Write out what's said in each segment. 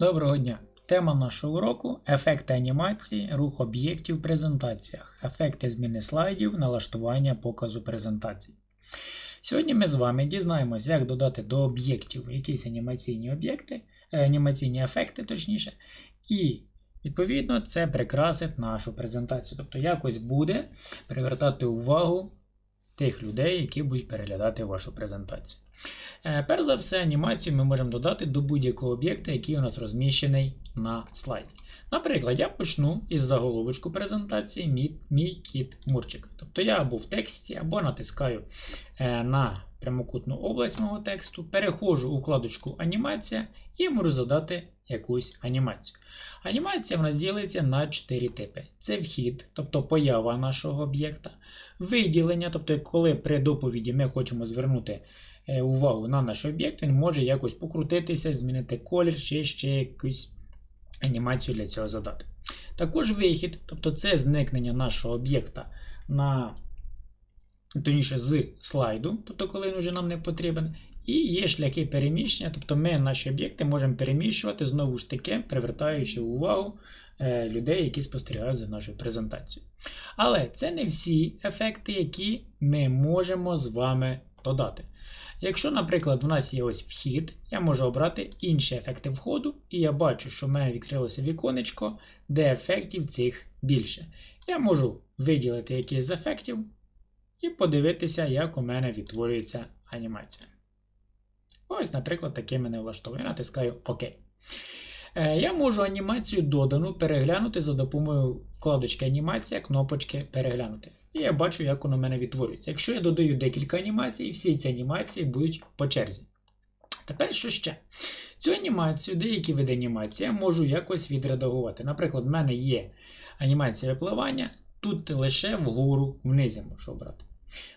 Доброго дня! Тема нашого уроку ефекти анімації, рух об'єктів в презентаціях, ефекти зміни слайдів, налаштування показу презентацій. Сьогодні ми з вами дізнаємось, як додати до об'єктів якісь анімаційні об'єкти, е, анімаційні ефекти, точніше, і відповідно це прикрасить нашу презентацію. Тобто якось буде привертати увагу тих людей, які будуть переглядати вашу презентацію. Е, Перш за все, анімацію ми можемо додати до будь-якого об'єкта, який у нас розміщений на слайді. Наприклад, я почну із заголовочку презентації мій, кіт Мурчик. Тобто я або в тексті, або натискаю е, на прямокутну область мого тексту, переходжу у вкладочку Анімація і можу задати якусь анімацію. Анімація в нас ділиться на 4 типи: це вхід, тобто поява нашого об'єкта, виділення, тобто коли при доповіді ми хочемо звернути увагу на наш об'єкт, він може якось покрутитися, змінити колір чи ще якусь анімацію для цього задати. Також вихід, тобто це зникнення нашого об'єкта на точніше, з слайду, тобто коли він вже нам не потрібен. І є шляхи переміщення, тобто ми наші об'єкти можемо переміщувати знову ж таки, привертаючи увагу е, людей, які спостерігають за нашою презентацією. Але це не всі ефекти, які ми можемо з вами додати. Якщо, наприклад, у нас є ось вхід, я можу обрати інші ефекти входу, і я бачу, що в мене відкрилося віконечко, де ефектів цих більше. Я можу виділити якийсь з ефектів і подивитися, як у мене відтворюється анімація. Ось, наприклад, таке мене влаштовує. Натискаю ОК. Е, Я можу анімацію додану переглянути за допомогою вкладочки Анімація, кнопочки Переглянути. І я бачу, як воно в мене відтворюється. Якщо я додаю декілька анімацій, всі ці анімації будуть по черзі. Тепер що ще? Цю анімацію, деякі види анімації я можу якось відредагувати. Наприклад, в мене є анімація випливання, тут лише вгору вниз я можу обрати.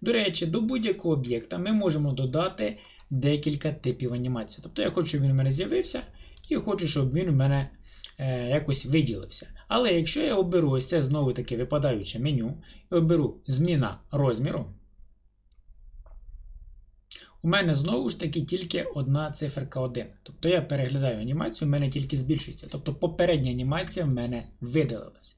До речі, до будь-якого об'єкта ми можемо додати декілька типів анімації. Тобто я хочу, щоб він у мене з'явився, і хочу, щоб він у мене е, якось виділився. Але якщо я оберу ось це знову таки випадаюче меню, і оберу зміна розміру, у мене знову ж таки тільки одна циферка 1. Тобто я переглядаю анімацію, у мене тільки збільшується. Тобто попередня анімація в мене видалилася.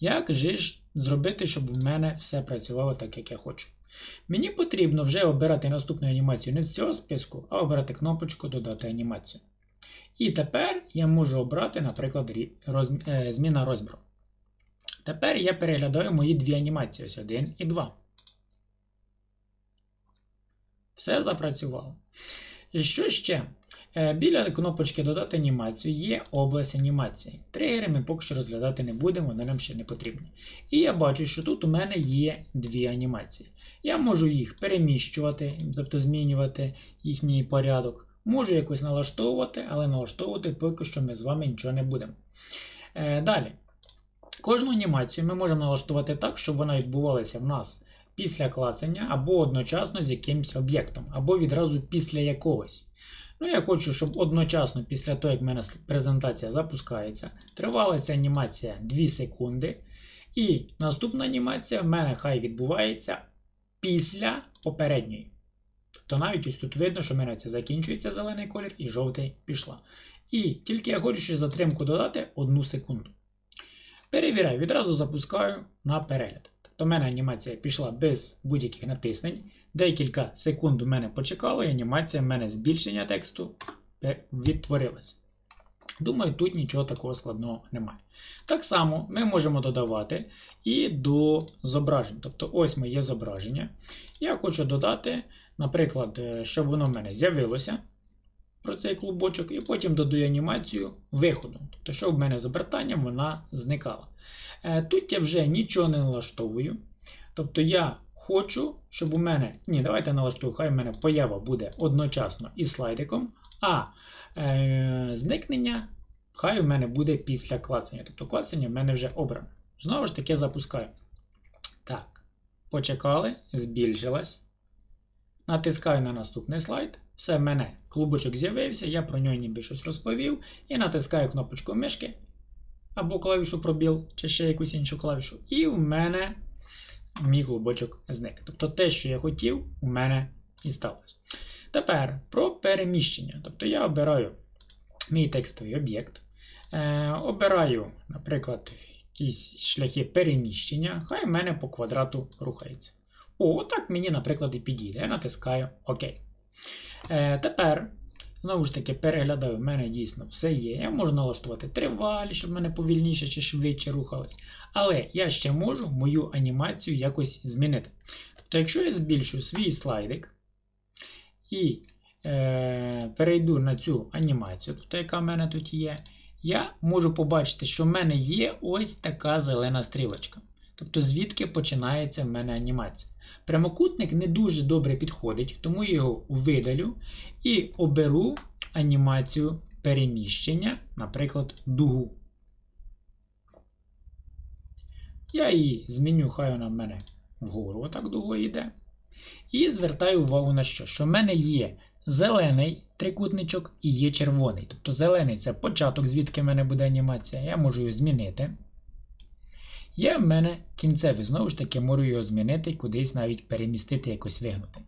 Як же ж зробити, щоб в мене все працювало так, як я хочу? Мені потрібно вже обирати наступну анімацію не з цього списку, а обирати кнопочку Додати анімацію. І тепер я можу обрати, наприклад, розмі... е, зміна розміру. Тепер я переглядаю мої дві анімації, ось 1 і 2. Все запрацювало. І що ще? Е, Біля кнопочки Додати анімацію є область анімації. Тригери ми поки що розглядати не будемо, вони нам ще не потрібні. І я бачу, що тут у мене є дві анімації. Я можу їх переміщувати, тобто змінювати їхній порядок. Можу якось налаштовувати, але налаштовувати поки що ми з вами нічого не будемо. Е, Далі. Кожну анімацію ми можемо налаштувати так, щоб вона відбувалася в нас після клацання або одночасно з якимось об'єктом, або відразу після якогось. Ну, я хочу, щоб одночасно після того, як в мене презентація запускається, тривала ця анімація 2 секунди. І наступна анімація в мене хай відбувається після попередньої. Тобто навіть ось тут видно, що в мене це закінчується зелений колір і жовтий пішла. І тільки я хочу ще затримку додати 1 секунду. Перевіряю, відразу запускаю на перегляд. Тобто в мене анімація пішла без будь-яких натиснень. Декілька секунд у мене почекало, і анімація в мене збільшення тексту відтворилася. Думаю, тут нічого такого складного немає. Так само ми можемо додавати і до зображень. Тобто, ось моє зображення. Я хочу додати, наприклад, щоб воно в мене з'явилося про цей клубочок, і потім додаю анімацію виходу. Тобто, щоб в мене з обертанням вона зникала. Тут я вже нічого не налаштовую. Тобто я хочу, щоб у мене. Ні, давайте налаштую, хай у мене поява буде одночасно із слайдиком, а е, зникнення хай у мене буде після клацання. Тобто клацання в мене вже обрано. Знову ж таки запускаю. Так, почекали, збільшилась. Натискаю на наступний слайд. Все в мене клубочок з'явився, я про нього ніби щось розповів. І натискаю кнопочку мишки або клавішу пробіл, чи ще якусь іншу клавішу. І в мене мій клубочок зник. Тобто те, що я хотів, у мене і сталося. Тепер про переміщення. Тобто я обираю мій текстовий об'єкт. Е, обираю, наприклад, якісь шляхи переміщення, хай в мене по квадрату рухається. О, так мені, наприклад, і підійде. Я натискаю ОК. Е, тепер, знову ж таки, переглядаю, в мене дійсно все є. Я можу налаштувати тривалі, щоб в мене повільніше чи швидше рухалось. Але я ще можу мою анімацію якось змінити. Тобто, якщо я збільшую свій слайдик і е, перейду на цю анімацію, тобто, яка в мене тут є, я можу побачити, що в мене є ось така зелена стрілочка. Тобто, звідки починається в мене анімація. Прямокутник не дуже добре підходить, тому я його видалю і оберу анімацію переміщення, наприклад, дугу. Я її зміню, хай вона в мене вгору отак дугою йде. І звертаю увагу на що? Що в мене є зелений трикутничок і є червоний. Тобто зелений це початок, звідки в мене буде анімація. Я можу його змінити. Є в мене кінцевий, знову ж таки, можу його змінити, кудись навіть перемістити, якось вигнути.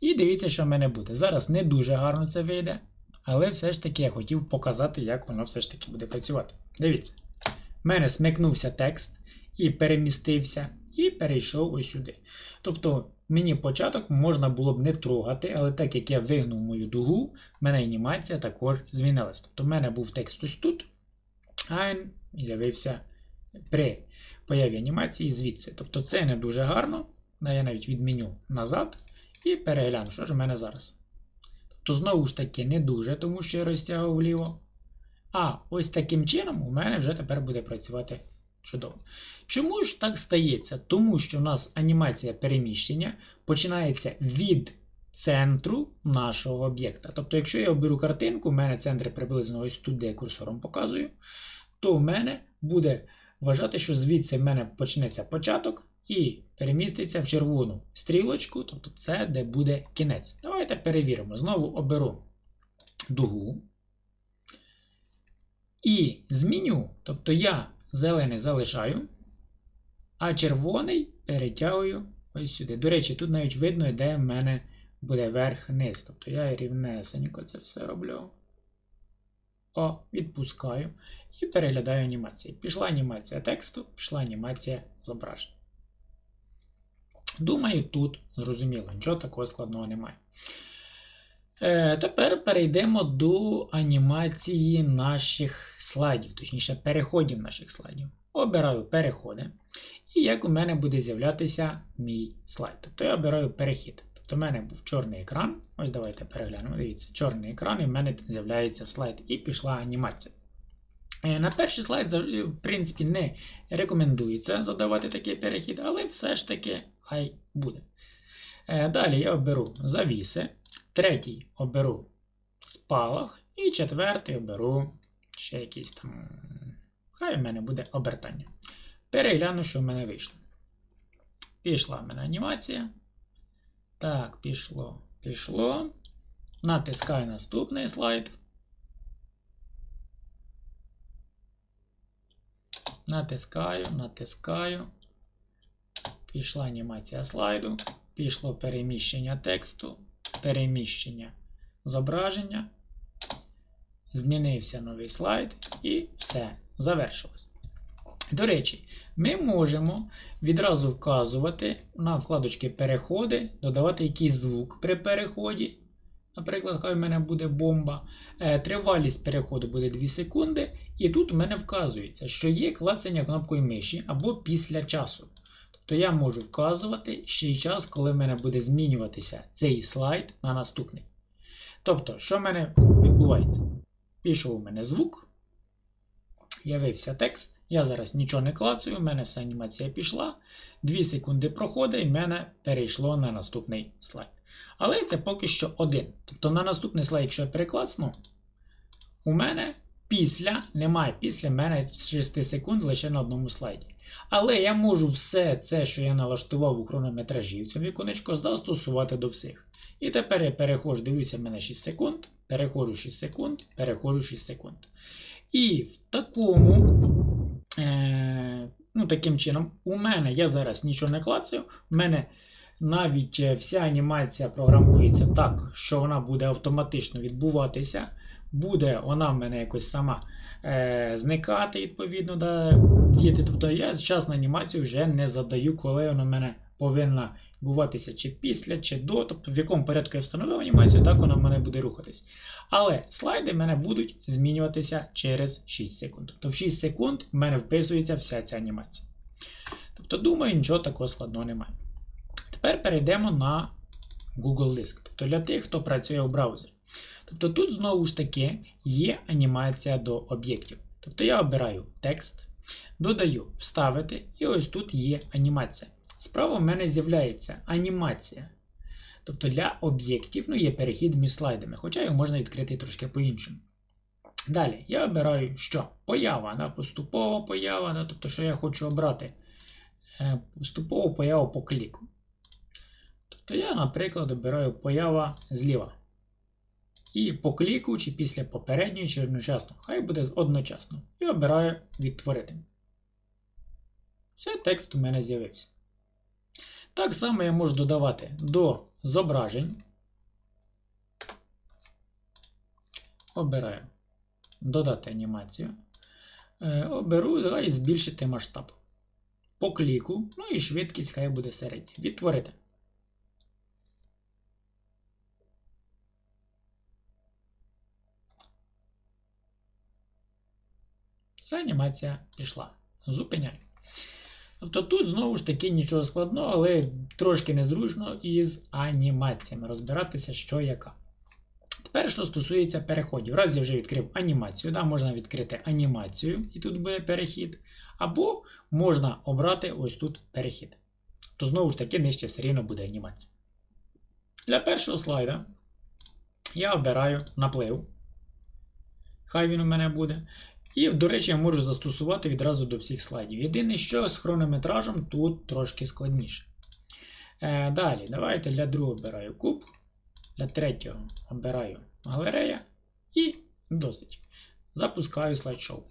І дивіться, що в мене буде. Зараз не дуже гарно це вийде, але все ж таки я хотів показати, як воно все ж таки буде працювати. Дивіться, в мене смикнувся текст і перемістився, і перейшов ось сюди. Тобто, мені початок можна було б не трогати, але так як я вигнув мою дугу, в мене анімація також змінилась. Тобто, в мене був текст ось тут, а з'явився при появі анімації звідси. Тобто це не дуже гарно. Я навіть відміню назад і перегляну, що ж у мене зараз. Тобто, знову ж таки, не дуже, тому що я розтягав вліво. А ось таким чином у мене вже тепер буде працювати чудово. Чому ж так стається? Тому що в нас анімація переміщення починається від центру нашого об'єкта. Тобто, якщо я оберу картинку, у мене центр приблизно ось тут, де я курсором показую, то в мене буде вважати, що звідси в мене почнеться початок і переміститься в червону стрілочку, тобто це де буде кінець. Давайте перевіримо. Знову оберу дугу. І зміню, тобто я зелений залишаю, а червоний перетягую ось сюди. До речі, тут навіть видно, де в мене буде верх-низ. Тобто я рівнесенько це все роблю. О, відпускаю. І переглядаю анімації. Пішла анімація тексту, пішла анімація зображення. Думаю, тут зрозуміло, нічого такого складного немає. Е, Тепер перейдемо до анімації наших слайдів, точніше, переходів наших слайдів. Обираю переходи. І як у мене буде з'являтися мій слайд. Тобто я обираю перехід. Тобто в мене був чорний екран. Ось давайте переглянемо. Дивіться, чорний екран, і в мене з'являється слайд, і пішла анімація. Е, На перший слайд, в принципі, не рекомендується задавати такий перехід, але все ж таки хай буде. Е, Далі я оберу завіси, третій оберу спалах, і четвертий оберу ще якийсь там. Хай в мене буде обертання. Перегляну, що в мене вийшло. Пішла в мене анімація. Так, пішло, пішло. Натискаю наступний слайд. Натискаю, натискаю. Пішла анімація слайду. Пішло переміщення тексту, переміщення зображення. Змінився новий слайд і все, завершилось. До речі, ми можемо відразу вказувати на вкладочки переходи, додавати якийсь звук при переході. Наприклад, хай в мене буде бомба. Е, тривалість переходу буде 2 секунди. І тут у мене вказується, що є клацання кнопкою миші або після часу. Тобто я можу вказувати ще й час, коли в мене буде змінюватися цей слайд на наступний. Тобто, що в мене відбувається? Пішов у мене звук, явився текст. Я зараз нічого не клацаю, у мене вся анімація пішла. 2 секунди проходить, і в мене перейшло на наступний слайд. Але це поки що один. Тобто на наступний слайд, якщо я переклацну, у мене після немає. Після мене 6 секунд лише на одному слайді. Але я можу все це, що я налаштував у хронометражі в цьому віконечку, застосувати до всіх. І тепер я переходжу, дивлюся, мене 6 секунд, переходжу 6 секунд, переходжу 6 секунд. І в такому, е, ну, таким чином, у мене я зараз нічого не клацаю, у мене навіть вся анімація програмується так, що вона буде автоматично відбуватися. буде вона в мене якось сама е, зникати, відповідно, да, діти. Тобто я час на анімацію вже не задаю, коли вона в мене повинна відбуватися чи після, чи до, тобто в якому порядку я встановив анімацію, так вона в мене буде рухатись. Але слайди в мене будуть змінюватися через 6 секунд. Тобто в 6 секунд в мене вписується вся ця анімація. Тобто, думаю, нічого такого складного немає. Тепер перейдемо на Google Диск. Тобто для тих, хто працює у браузері. Тобто тут знову ж таки є анімація до об'єктів. Тобто я обираю текст, додаю вставити, і ось тут є анімація. Справа в мене з'являється анімація. Тобто для об'єктів ну, є перехід між слайдами, хоча його можна відкрити трошки по-іншому. Далі я обираю що? Поява, да, поступова поява, да, тобто, що я хочу обрати е, поступову появу по кліку. Тобто я, наприклад, обираю поява зліва. І по кліку, чи після попередньої, чи одночасно. Хай буде одночасно. І обираю відтворити. Все, текст у мене з'явився. Так само я можу додавати до зображень. Обираю додати анімацію. Е, Оберу давай збільшити масштаб. По кліку, ну і швидкість хай буде середня. Відтворити. Анімація пішла. Зупиняй. Тобто тут знову ж таки нічого складного, але трошки незручно із анімаціями розбиратися, що яка. Тепер, що стосується переходів. Раз я вже відкрив анімацію, да, можна відкрити анімацію, і тут буде перехід. Або можна обрати ось тут перехід. То знову ж таки нижче все рівно буде анімація. Для першого слайда я обираю наплив. Хай він у мене буде. І, до речі, я можу застосувати відразу до всіх слайдів. Єдине, що з хронометражем тут трошки складніше. Е, Далі, давайте для другого обираю куб. Для третього обираю галерея. І досить. Запускаю слайд-шоу.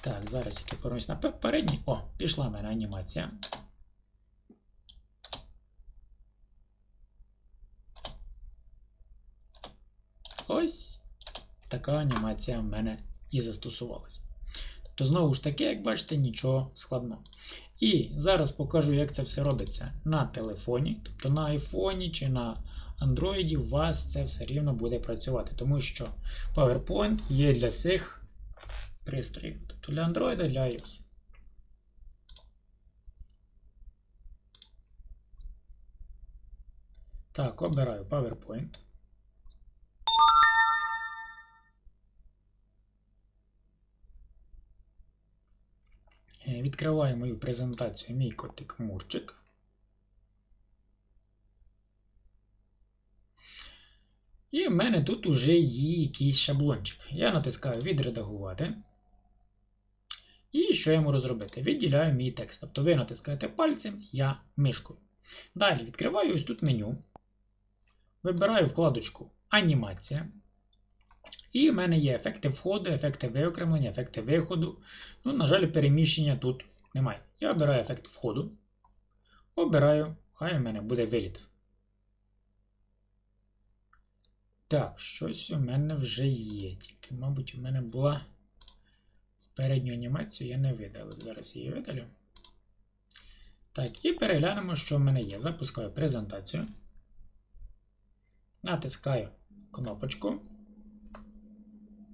Так, зараз я повернусь на передній. О, пішла в мене анімація. Ось така анімація в мене і застосувалась. Тобто, знову ж таки, як бачите, нічого складного. І зараз покажу, як це все робиться на телефоні, тобто на айфоні чи на Android у вас це все рівно буде працювати, тому що PowerPoint є для цих пристроїв. Тобто для Android, для iOS. Так, обираю PowerPoint. Відкриваю мою презентацію мій котик Мурчик. І в мене тут уже є якийсь шаблончик. Я натискаю відредагувати. І що я можу зробити? Відділяю мій текст. Тобто ви натискаєте пальцем, я мишкою. Далі відкриваю ось тут меню. Вибираю вкладочку Анімація. І в мене є ефекти входу, ефекти виокремлення, ефекти виходу. Ну, на жаль, переміщення тут немає. Я обираю ефект входу. Обираю, хай у мене буде виліт. Так, щось у мене вже є. Тільки, мабуть, у мене була передню анімацію, я не видалив. Зараз її видалю. Так, і переглянемо, що в мене є. Запускаю презентацію. Натискаю кнопочку.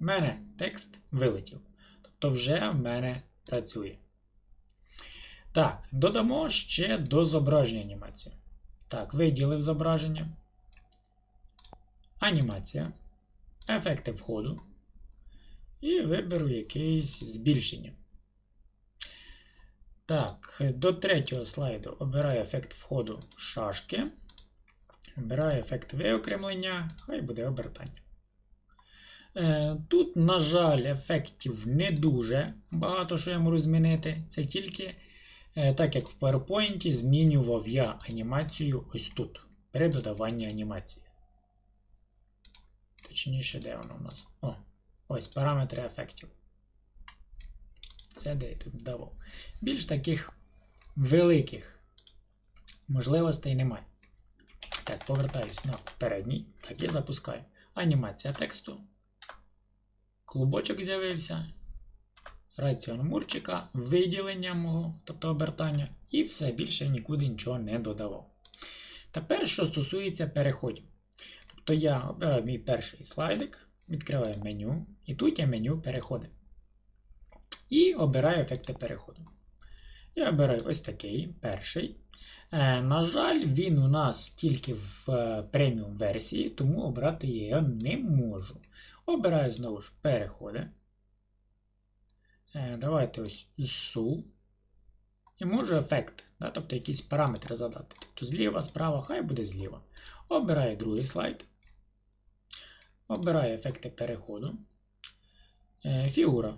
В мене текст вилетів. Тобто вже в мене працює. Так, додамо ще до зображення анімацію. Так, виділив зображення. Анімація. Ефекти входу. І виберу якесь збільшення. Так, до третього слайду обираю ефект входу шашки. Обираю ефект виокремлення, хай буде обертання. Е, Тут, на жаль, ефектів не дуже багато що я можу змінити. Це тільки, е, так як в PowerPoint, змінював я анімацію ось тут, при додаванні анімації. Точніше, де воно у нас? О, ось параметри ефектів. Це де я тут давав. Більш таких великих можливостей немає. Так, повертаюсь на передній. Так, я запускаю. Анімація тексту. Клубочок з'явився. Раціон мурчика, виділення мого, тобто обертання, і все більше нікуди нічого не додавав. Тепер, що стосується переходів. Тобто я обираю мій перший слайдик, відкриваю меню, і тут є меню переходи. І обираю ефекти переходу. Я обираю ось такий перший. Е, на жаль, він у нас тільки в е, преміум версії, тому обрати я не можу. Обираю знову ж переходи. Е, давайте ось SU. І можу ефект, да, тобто якісь параметри задати. Тобто зліва, справа, хай буде зліва. Обираю другий слайд. Обираю ефекти переходу. Е, фігура.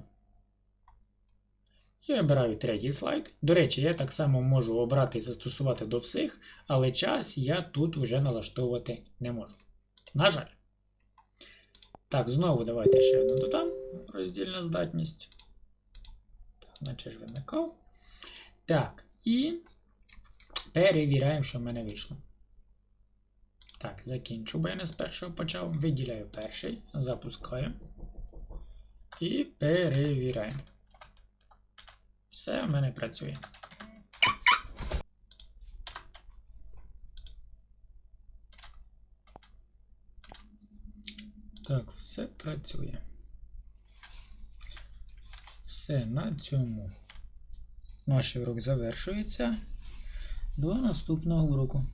І обираю третій слайд. До речі, я так само можу обрати і застосувати до всіх, але час я тут вже налаштовувати не можу. На жаль. Так, знову давайте ще одну додам. Роздільна здатність. Так, наче ж вимикав. Так, і перевіряємо, що в мене вийшло. Так, закінчу, бо я не з першого почав. Виділяю перший, запускаю. І перевіряємо. Все в мене працює. Так, все працює. Все на цьому. Наш урок завершується. До наступного уроку.